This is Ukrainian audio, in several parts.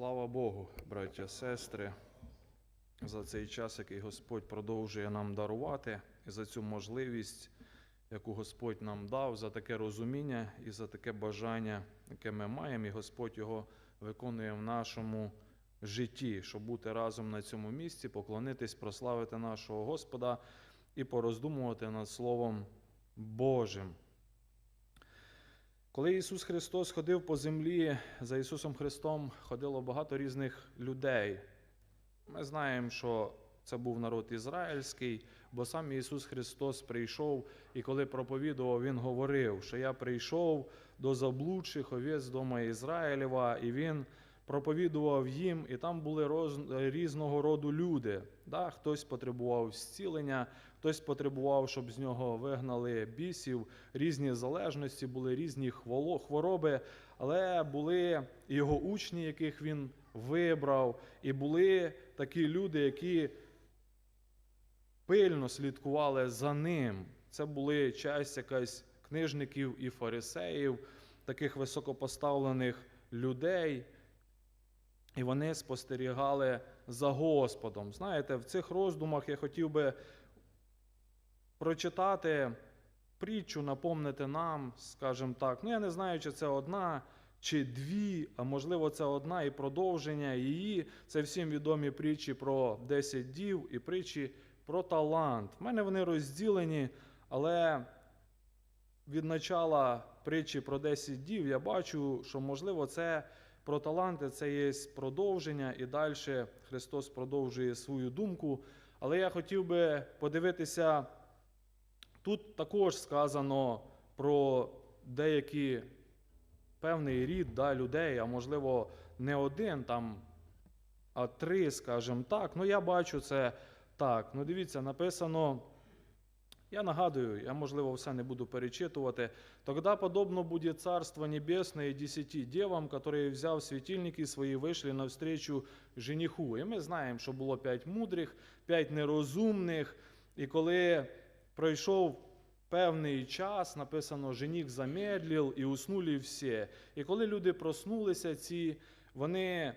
Слава Богу, браття, сестри, за цей час, який Господь продовжує нам дарувати, і за цю можливість, яку Господь нам дав, за таке розуміння і за таке бажання, яке ми маємо, і Господь його виконує в нашому житті, щоб бути разом на цьому місці, поклонитись, прославити нашого Господа і пороздумувати над Словом Божим. Коли Ісус Христос ходив по землі, за Ісусом Христом ходило багато різних людей. Ми знаємо, що це був народ ізраїльський, бо сам Ісус Христос прийшов, і коли проповідував, Він говорив, що я прийшов до заблудших овець дома Ізраїлєва, і Він проповідував їм, і там були роз... різного роду люди. Да? Хтось потребував зцілення, хтось потребував, щоб з нього вигнали бісів, різні залежності, були різні хвороби, але були його учні, яких він вибрав, і були такі люди, які пильно слідкували за ним. Це були часть якась книжників і фарисеїв, таких високопоставлених людей. І вони спостерігали за Господом. Знаєте, в цих роздумах я хотів би прочитати притчу, напомнити нам, скажімо так. Ну, я не знаю, чи це одна, чи дві, а можливо, це одна і продовження її. Це всім відомі притчі про 10 дів і притчі про талант. В мене вони розділені, але від начала притчі про 10 дів я бачу, що можливо це про таланти це є продовження, і далі Христос продовжує свою думку. Але я хотів би подивитися, тут також сказано про деякі певний рід да, людей, а можливо, не один, там, а три, скажімо так. Ну, я бачу це так. Ну, дивіться, написано. Я нагадую, я, можливо, все не буду перечитувати. Тогда подобно будет Царство Небесное десяти девам, которые, взяв светильники свої, вийшли навстречу жениху. І ми знаємо, що було п'ять мудрих, п'ять нерозумних. І коли пройшов певний час, написано, жених замедлив і уснули всі. І коли люди проснулися, ці, вони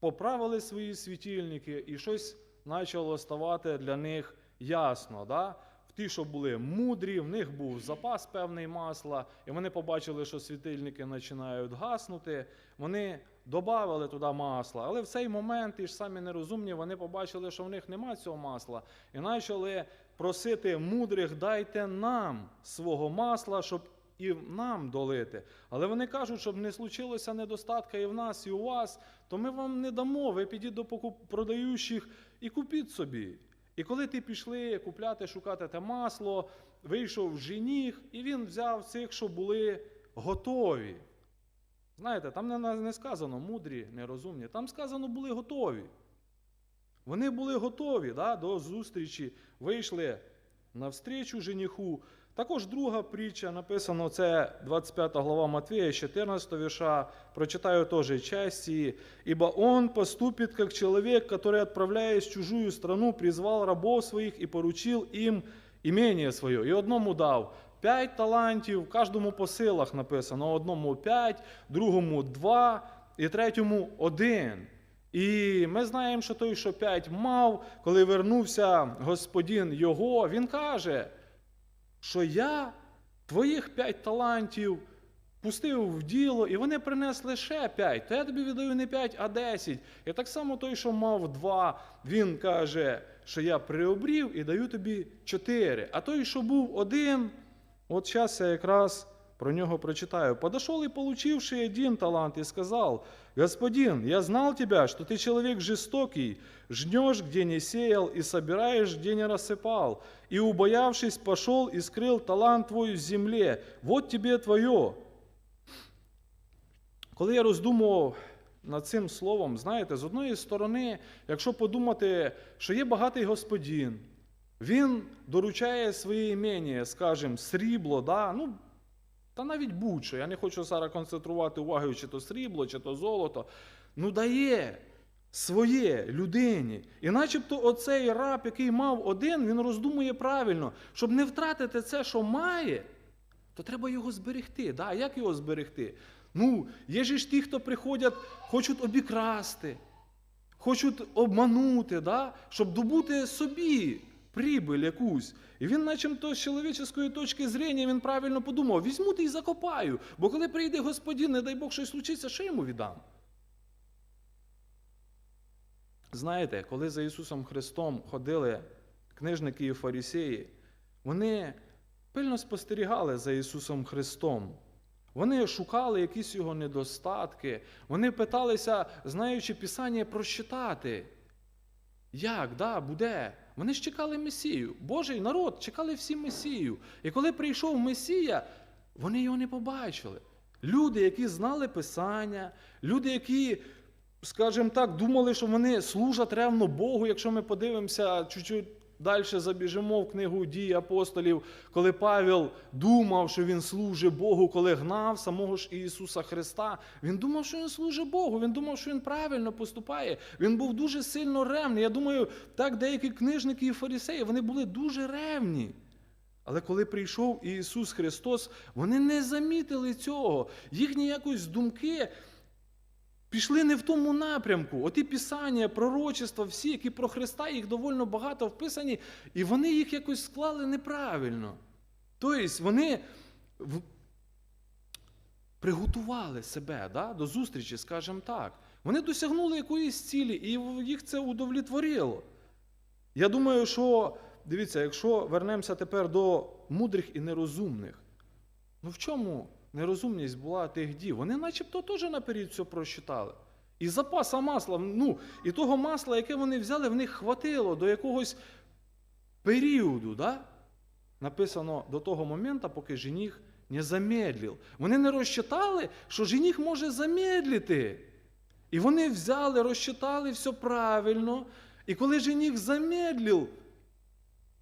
поправили свої світильники, і щось почало ставати для них ясно. Да? Ті, що були мудрі, в них був запас певний масла, і вони побачили, що світильники починають гаснути. Вони додали туди масла. Але в цей момент ті ж самі нерозумні, вони побачили, що в них немає цього масла, і почали просити мудрих, дайте нам свого масла, щоб і нам долити. Але вони кажуть, щоб не случилося недостатка і в нас, і у вас, то ми вам не дамо. Ви підіть до продаючих і купіть собі. І коли ти пішли купляти, шукати те масло, вийшов жених, і він взяв цих, що були готові. Знаєте, там не, сказано мудрі, нерозумні, там сказано були готові. Вони були готові да, до зустрічі, вийшли навстрічу жениху. Також друга притча написано, це 25 глава Матвея, 14 вірша. Прочитаю теж часть її. «Ибо он поступит, как человек, который, отправляясь в чужую страну, призвал рабов своих и поручил им имение своє. І одному дав п'ять талантів, кожному по силах написано. Одному п'ять, другому два і третьому один. І ми знаємо, що той, що п'ять мав, коли вернувся господин його, він каже, що я твоїх п'ять талантів пустив в діло, і вони принесли ще п'ять, то я тобі віддаю не п'ять, а десять. І так само той, що мав два, він каже, що я приобрів і даю тобі чотири. А той, що був один, от зараз я якраз про нього прочитаю. Подошел и получивший один талант и сказал, «Господин, я знал тебя, что ты человек жестокий, жнешь, где не сеял, и собираешь, где не рассыпал. И, убоявшись, пошел и скрыл талант твой в земле. Вот тебе твое». Коли я роздумував над цим словом, знаєте, з одної сторони, якщо подумати, що є багатий господин, він доручає своє імення, скажімо, срібло, да? ну, та навіть будь-що, я не хочу зараз концентрувати увагу, чи то срібло, чи то золото. Ну дає своє людині. І начебто оцей раб, який мав один, він роздумує правильно, щоб не втратити це, що має, то треба його зберегти. Да? Як його зберегти? Ну, є ж ті, хто приходять, хочуть обікрасти, хочуть обманути, да? щоб добути собі прибиль якусь. І він, начебто, з чоловічої точки зрення, він правильно подумав: візьму та і закопаю. Бо коли прийде Господин, не дай Бог щось случиться, що йому віддам? Знаєте, коли за Ісусом Христом ходили книжники і фарисеї, вони пильно спостерігали за Ісусом Христом. Вони шукали якісь його недостатки, вони питалися, знаючи Писання, прочитати. Як, да, буде? Вони ж чекали Месію. Божий народ чекали всі Месію. І коли прийшов Месія, вони його не побачили. Люди, які знали Писання, люди, які, скажімо так, думали, що вони служать ревно Богу, якщо ми подивимося чуть-чуть далі забіжимо в книгу дій апостолів, коли Павел думав, що він служить Богу, коли гнав самого ж Ісуса Христа, він думав, що він служить Богу, він думав, що він правильно поступає. Він був дуже сильно ревний. Я думаю, так деякі книжники і фарисеї вони були дуже ревні. Але коли прийшов Ісус Христос, вони не замітили цього. Їхні якось думки пішли не в тому напрямку. Оті писання, пророчества, всі, які про Христа, їх довольно багато вписані, і вони їх якось склали неправильно. Тобто вони приготували себе да, до зустрічі, скажімо так. Вони досягнули якоїсь цілі, і їх це удовлетворило. Я думаю, що, дивіться, якщо вернемося тепер до мудрих і нерозумних, ну в чому нерозумність була тих дів? Вони начебто теж наперед все просчитали. І запаса масла, ну, і того масла, яке вони взяли, в них хватило до якогось періоду, да? написано до того моменту, поки жених не замедлив. Вони не розчитали, що жених може замедлити. І вони взяли, розчитали все правильно. І коли жених замедлив,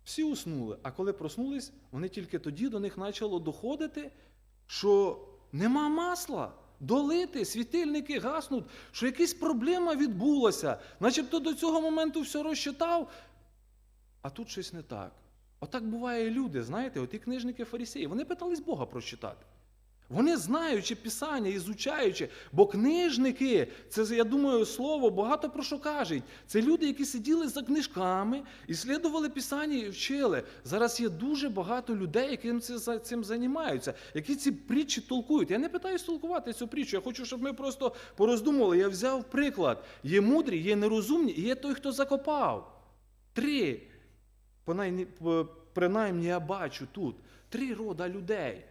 всі уснули. А коли проснулись, вони тільки тоді до них почало доходити, що нема масла. Долити, світильники гаснуть, що якась проблема відбулася. Начебто до цього моменту все розчитав, а тут щось не так. Отак буває люди, знаєте, оті книжники фарисеї, вони питались Бога прочитати. Вони знаючи Писання, ізучаючи, бо книжники, це, я думаю, слово багато про що кажуть. Це люди, які сиділи за книжками, іслідували Писання і вчили. Зараз є дуже багато людей, які цим, цим займаються, які ці притчі толкують. Я не питаюсь толкувати цю притчу, я хочу, щоб ми просто пороздумували. Я взяв приклад. Є мудрі, є нерозумні, і є той, хто закопав. Три. Принаймні я бачу тут три рода людей.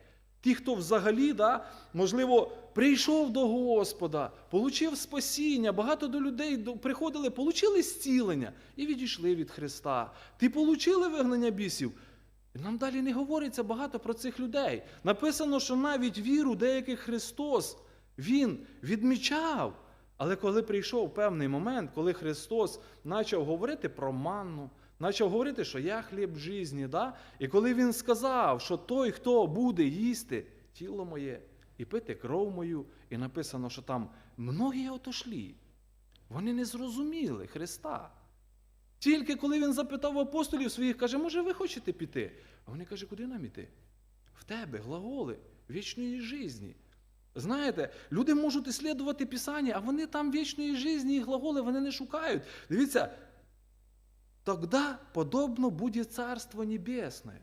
Ті, хто взагалі, да, можливо, прийшов до Господа, получив спасіння, багато до людей приходили, получили зцілення і відійшли від Христа. Ті получили вигнання бісів. Нам далі не говориться багато про цих людей. Написано, що навіть віру деяких Христос Він відмічав. Але коли прийшов певний момент, коли Христос почав говорити про манну, почав говорити, що я хліб житті, да? і коли Він сказав, що той, хто буде їсти тіло моє і пити кров мою, і написано, що там многі отошлі, вони не зрозуміли Христа. Тільки коли він запитав апостолів своїх, каже, може, ви хочете піти? А вони кажуть, куди нам іти? В тебе глаголи вічної житті. Знаєте, люди можуть іслідувати Писання, а вони там вічної житті і глаголи вони не шукають. Дивіться, тоді подобно буде Царство Небесне.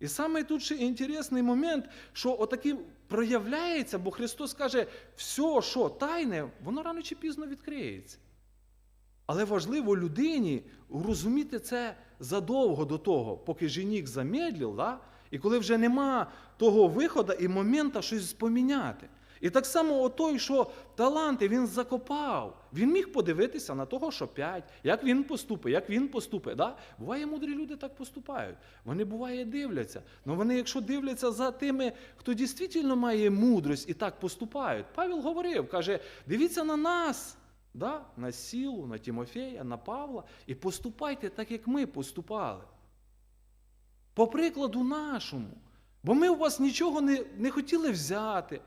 І саме тут ще інтересний момент, що отакий проявляється, бо Христос каже, все, що тайне, воно рано чи пізно відкриється. Але важливо людині розуміти це задовго до того, поки жених замедлив, да? і коли вже нема того виходу і моменту щось поміняти. І так само той, що таланти він закопав, він міг подивитися на того, що п'ять, як він поступить, як він поступить. Да? Буває, мудрі люди так поступають. Вони буває дивляться. Але вони, якщо дивляться за тими, хто дійсно має мудрость і так поступають. Павел говорив, каже: дивіться на нас. Да? На Сілу, на Тимофея, на Павла, і поступайте так, як ми поступали. По прикладу нашому. Бо ми у вас нічого не, не хотіли взяти,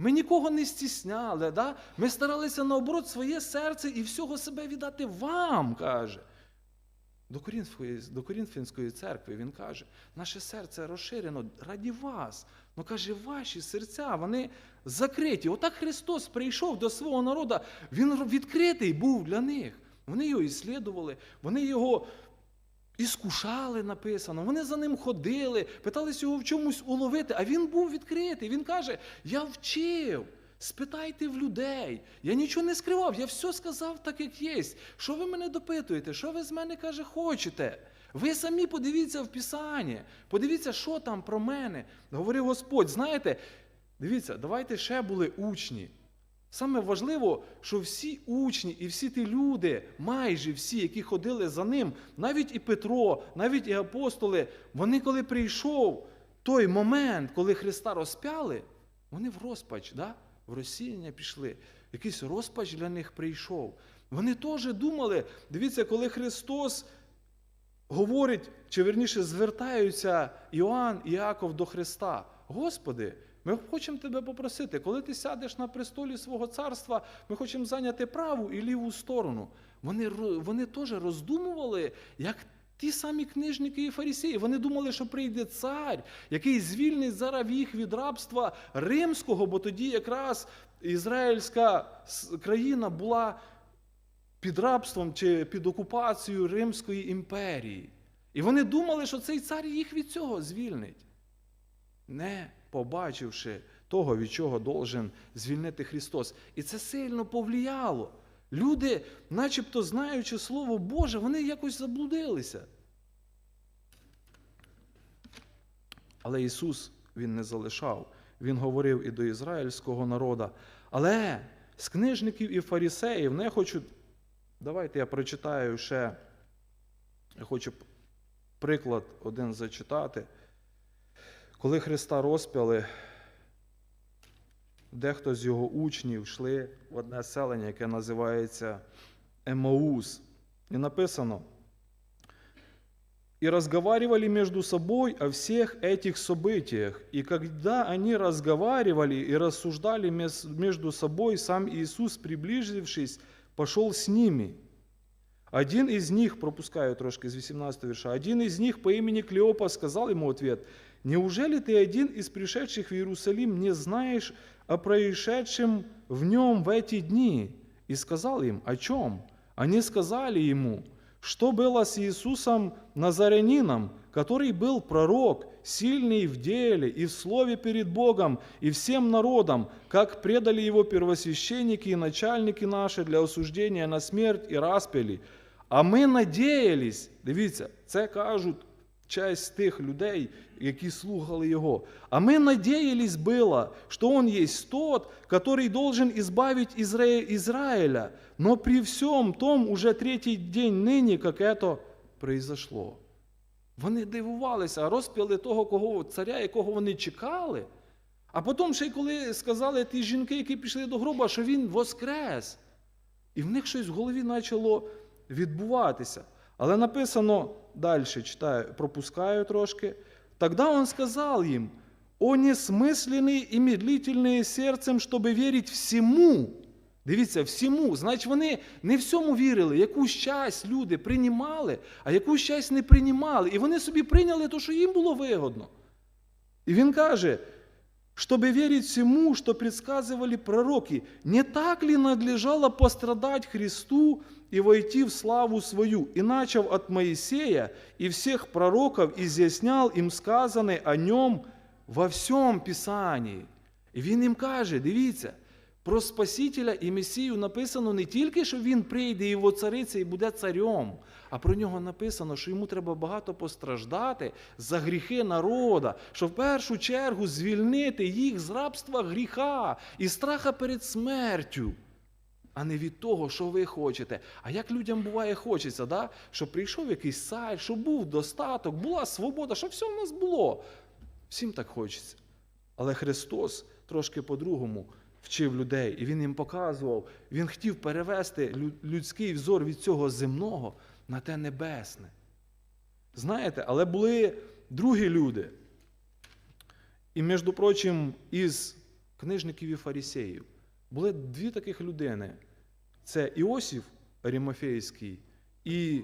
ми нікого не стісняли. Да? Ми старалися наоборот своє серце і всього себе віддати вам, каже. до Корінфської, до Корінфянської церкви. Він каже, наше серце розширено раді вас. Ну каже, ваші серця, вони закриті. Отак Христос прийшов до свого народу, Він відкритий був для них. Вони його іслідували, вони його іскушали, написано, вони за ним ходили, питалися його в чомусь уловити, а він був відкритий. Він каже: Я вчив. Спитайте в людей. Я нічого не скривав, я все сказав так, як є. Що ви мене допитуєте? Що ви з мене каже, хочете? Ви самі подивіться в Писанні, подивіться, що там про мене. Говорив Господь. Знаєте, дивіться, давайте ще були учні. Саме важливо, що всі учні і всі ті люди, майже всі, які ходили за ним, навіть і Петро, навіть і апостоли, вони, коли прийшов той момент, коли Христа розпяли, вони в розпач, да? в розсіяння пішли. Якийсь розпач для них прийшов. Вони теж думали, дивіться, коли Христос говорить, чи верніше звертаються Іоанн і Іаков до Христа. Господи, ми хочемо тебе попросити, коли ти сядеш на престолі свого царства, ми хочемо зайняти праву і ліву сторону. Вони, вони теж роздумували, як ті самі книжники і фарисеї. Вони думали, що прийде цар, який звільнить зараз їх від рабства римського, бо тоді якраз ізраїльська країна була під рабством чи під окупацією Римської імперії. І вони думали, що цей цар їх від цього звільнить не побачивши того, від чого должен звільнити Христос. І це сильно повлияло. Люди, начебто знаючи Слово Боже, вони якось заблудилися. Але Ісус Він не залишав. Він говорив і до ізраїльського народу. Але з книжників і фарисеїв, не хочу. Давайте я прочитаю ще. Я хочу приклад один зачитати. Коли Христа розпяли, дехто з його учнів йшли в одне селення, яке називається Емаус. І написано: «И разговаривали между собой о всех этих событиях. И когда они разговаривали и рассуждали мес- между собой, сам Иисус, приблизившись, пошел с ними. Один из них, пропускаю трошки з 18 вірша, один из них по имени Клеопа сказал ему в ответ, «Неужели ты один из пришедших в Иерусалим не знаешь о происшедшем в нем в эти дни?» И сказал им, «О чем?» Они сказали ему, что было с Иисусом Назарянином, который был пророк, сильный в деле и в слове перед Богом и всем народом, как предали его первосвященники и начальники наши для осуждения на смерть и распяли. А ми надіялись, дивіться, це кажуть часть тих людей, які слухали його. А ми надеялись было, что он есть тот, который должен избавить Изра- Израиля. Но при всем том уже третій день нині, как это произошло. Вони дивувалися, розп'яли того кого, царя, якого вони чекали. А потім ще й коли сказали ті жінки, які пішли до гроба, що він воскрес. І в них щось в голові почало відбуватися. Але написано далі, читаю, пропускаю трошки. Тогда он сказал им, о несмысленные и медлительные сердцем, чтобы верить всему. Дивіться, всьому. Значить, вони не всьому вірили. Якусь часть люди приймали, а якусь часть не приймали. І вони собі прийняли те, що їм було вигодно. І він каже, чтобы верить всему, что предсказывали пророки, не так ли надлежало пострадать Христу и войти в славу свою? И начав от Моисея и всех пророков, изъяснял им сказанное о нем во всем Писании. І він їм каже, дивіться, про Спасителя і Месію написано не тільки, що він прийде і воцариться і буде царем, а про нього написано, що йому треба багато постраждати за гріхи народа, що в першу чергу звільнити їх з рабства гріха і страха перед смертю, а не від того, що ви хочете. А як людям буває хочеться, да? щоб прийшов якийсь цар, щоб був достаток, була свобода, щоб все в нас було. Всім так хочеться. Але Христос трошки по-другому вчив людей, і Він їм показував, Він хотів перевести людський взор від цього земного на те небесне. Знаєте, але були другі люди. І, між прочим, із книжників і фарисеїв були дві таких людини: це Іосиф Арімофейський і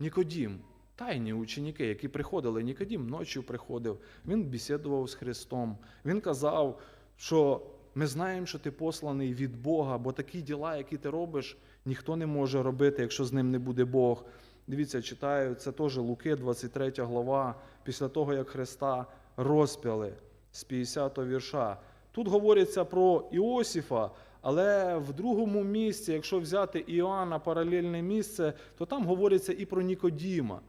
Нікодім, тайні ученики, які приходили, Нікодім ночі приходив, він бесідував з Христом. Він казав, що ми знаємо, що ти посланий від Бога, бо такі діла, які ти робиш, ніхто не може робити, якщо з ним не буде Бог. Дивіться, читаю, це теж Луки, 23 глава, після того, як Христа розп'яли з 50 вірша. Тут говориться про Іосифа, але в другому місці, якщо взяти Іоанна паралельне місце, то там говориться і про Нікодіма.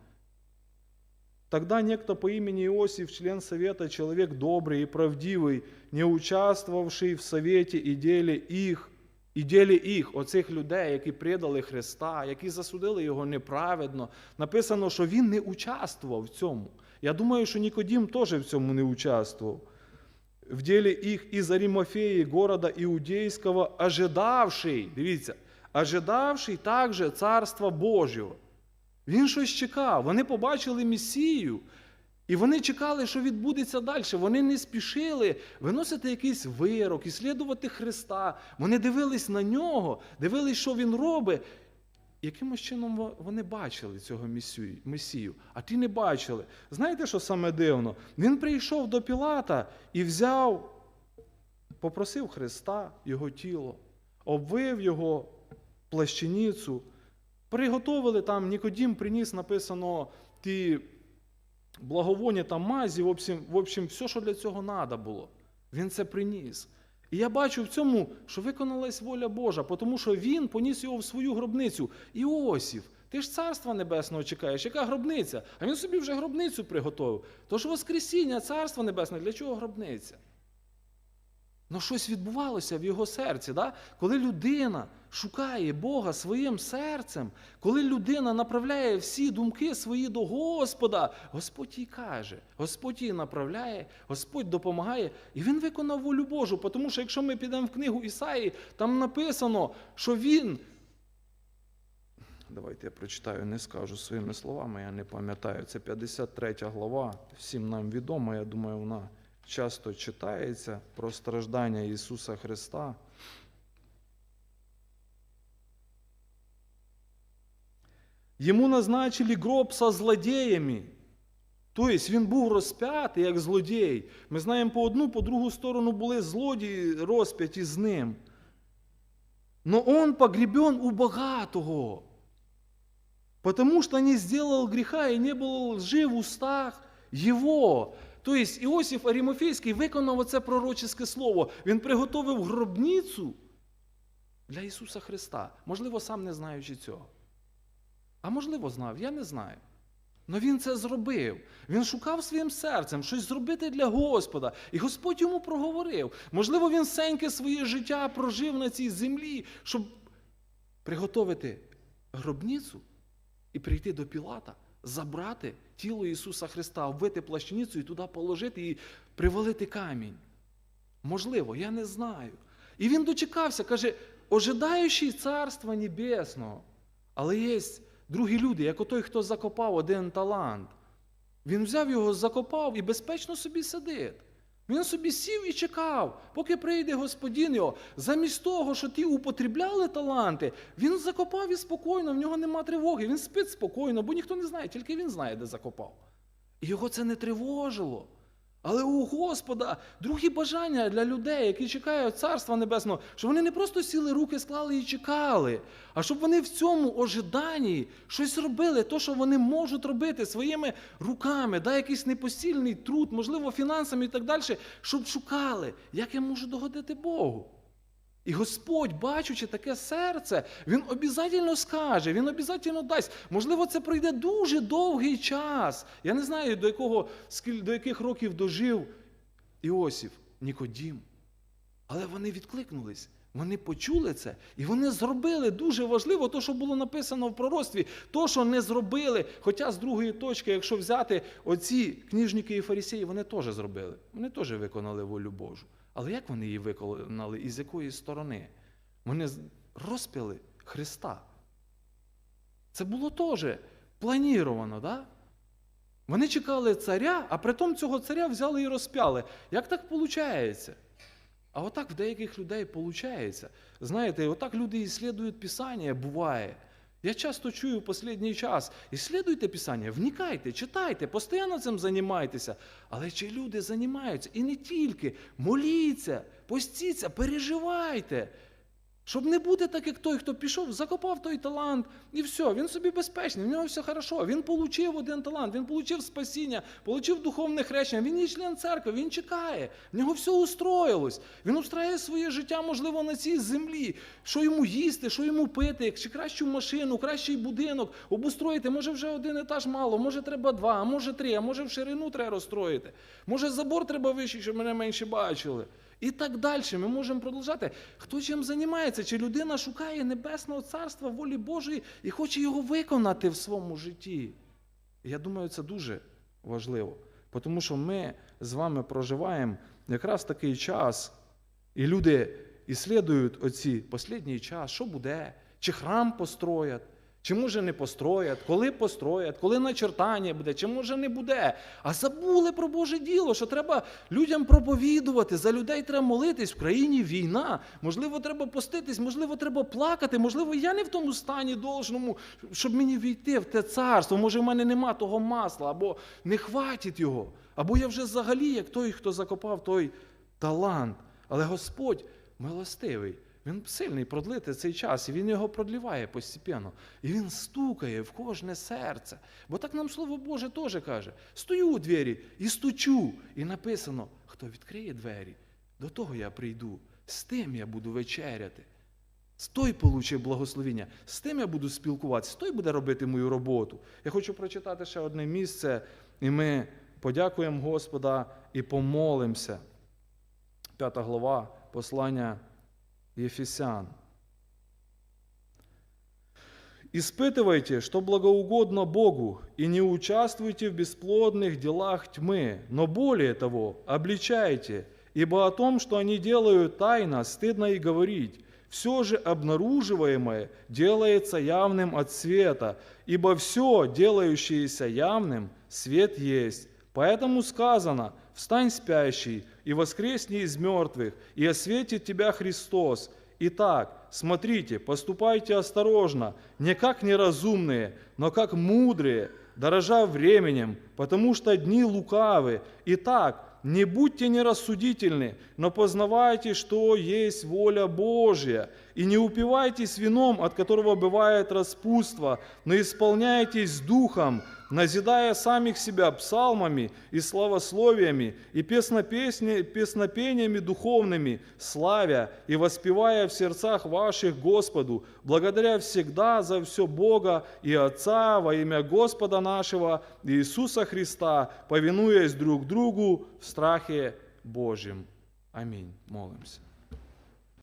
Тогда некто по имени Иосиф, член совета, человек добрый и правдивый, не участвовавший в совете и деле их, і ділі їх, оцих людей, які предали Христа, які засудили його неправедно, написано, що він не участвував в цьому. Я думаю, що Нікодім теж в цьому не участвував. В ділі їх із Арімофеї, города Іудейського, ожидавший, дивіться, ожидавший також Царства Божого. Він щось чекав. Вони побачили Месію, і вони чекали, що відбудеться далі. Вони не спішили виносити якийсь вирок, іслідувати Христа. Вони дивились на нього, дивились, що він робить. Якимось чином вони бачили цього Месію, а ті не бачили. Знаєте, що саме дивно? Він прийшов до Пілата і взяв, попросив Христа, його тіло, обвив його плащаницю, приготовили там, Нікодім приніс, написано, ті благовоння там мазі, в общем, в общем, все, що для цього треба було. Він це приніс. І я бачу в цьому, що виконалась воля Божа, тому що він поніс його в свою гробницю. Іосиф, ти ж царства небесного чекаєш, яка гробниця? А він собі вже гробницю приготовив. Тож Воскресіння, царство небесне, для чого гробниця? Ну, щось відбувалося в його серці. Да? Коли людина шукає Бога своїм серцем, коли людина направляє всі думки свої до Господа, Господь їй каже, Господь її направляє, Господь допомагає, і він виконав волю Божу. Тому що якщо ми підемо в книгу Ісаї, там написано, що він. Давайте я прочитаю, не скажу своїми словами, я не пам'ятаю. Це 53 глава, всім нам відомо, я думаю, вона часто читається про страждання Ісуса Христа. Йому назначили гроб со злодіями. Тобто він був розп'ятий як злодій. Ми знаємо по одну, по другу сторону були злодії розп'яті з ним. Но он погребен у богатого. Потому что не сделал греха и не был лжи в устах его. Тобто Іосиф Арімофейський виконав оце пророчеське слово. Він приготовив гробницю для Ісуса Христа. Можливо, сам не знаючи цього. А можливо, знав, я не знаю. Но він це зробив. Він шукав своїм серцем щось зробити для Господа. І Господь йому проговорив. Можливо, він сеньке своє життя прожив на цій землі, щоб приготовити гробницю і прийти до Пілата, забрати тіло Ісуса Христа, вбити плащаницю і туди положити і привалити камінь. Можливо, я не знаю. І він дочекався, каже, ожидаючий Царства Небесного. Але є другі люди, як отой, хто закопав один талант. Він взяв його, закопав і безпечно собі сидить. Він собі сів і чекав, поки прийде Господин його. Замість того, що ті употребляли таланти, він закопав і спокійно, в нього нема тривоги. Він спить спокійно, бо ніхто не знає, тільки він знає, де закопав. І його це не тривожило. Але у Господа другі бажання для людей, які чекають Царства Небесного, щоб вони не просто сіли руки, склали і чекали, а щоб вони в цьому ожиданні щось робили, то, що вони можуть робити своїми руками, да, якийсь непосильний труд, можливо, фінансами і так далі, щоб шукали, як я можу догодити Богу. І Господь, бачучи таке серце, Він обов'язково скаже, Він обов'язково дасть. Можливо, це пройде дуже довгий час. Я не знаю, до якого, до яких років дожив Іосиф, Нікодім. Але вони відкликнулись. Вони почули це, і вони зробили дуже важливо те, що було написано в пророцтві, то, що не зробили. Хоча з другої точки, якщо взяти оці книжники і фарисеї, вони теж зробили. Вони теж виконали волю Божу. Але як вони її виконали і з якої сторони? Вони розп'яли Христа. Це було теж планіровано, да? Вони чекали царя, а притом цього царя взяли і розп'яли. Як так виходить? А отак в деяких людей виходить. Знаєте, отак люди іслідують Писання, буває. Я часто чую в останній час, іслідуйте Писання, вникайте, читайте, постійно цим займайтеся. Але чи люди займаються? І не тільки. Моліться, постіться, переживайте. Щоб не бути так, як той, хто пішов, закопав той талант, і все, він собі безпечний, в нього все хорошо. Він отримав один талант, він отримав спасіння, отримав духовне хрещення, він є член церкви, він чекає, в нього все устроїлось. Він устраює своє життя, можливо, на цій землі. Що йому їсти, що йому пити, чи кращу машину, кращий будинок, обустроїти. Може, вже один етаж мало, може, треба два, а може три, а може в ширину треба розстроїти. Може, забор треба вищий, щоб мене менше бачили. І так далі. Ми можемо продовжати. Хто чим займається? Чи людина шукає небесного царства волі Божої і хоче його виконати в своєму житті? Я думаю, це дуже важливо. Тому що ми з вами проживаємо якраз такий час, і люди іслідують оці останній час, що буде, чи храм построять, чи може не построять, коли построять, коли начертання буде, чи може не буде. А забули про Боже діло, що треба людям проповідувати, за людей треба молитись, в країні війна. Можливо, треба поститись, можливо, треба плакати, можливо, я не в тому стані должному, щоб мені війти в те царство. Може, в мене нема того масла, або не хватить його. Або я вже взагалі, як той, хто закопав той талант. Але Господь милостивий. Він сильний продлити цей час, і він його продліває постепенно. І він стукає в кожне серце. Бо так нам Слово Боже теж каже: стою у двері і стучу. І написано: хто відкриє двері, до того я прийду, з тим я буду вечеряти. З той получив благословіння, з тим я буду спілкуватися, той буде робити мою роботу. Я хочу прочитати ще одне місце, і ми подякуємо Господа і помолимося. П'ята глава послання Ефесян. Испытывайте, что благоугодно Богу, и не участвуйте в бесплодных делах тьмы, но более того, обличайте, ибо о том, что они делают тайно, стыдно и говорить. Все же обнаруживаемое делается явным от света, ибо все, делающееся явным, свет есть. Поэтому сказано, встань спящий, и воскресни из мертвых, и осветит тебя Христос. Итак, смотрите, поступайте осторожно, не как неразумные, но как мудрые, дорожа временем, потому что дни лукавы. Итак, не будьте нерассудительны, но познавайте, что есть воля Божья, и не упивайтесь вином, от которого бывает распутство, но исполняйтесь духом, назидая самих себя псалмами и славословиями и песнопениями духовными, славя и воспевая в сердцах ваших Господу, благодаря всегда за все Бога и Отца во имя Господа нашего Иисуса Христа, повинуясь друг другу в страхе Божьем. Аминь. Молимся.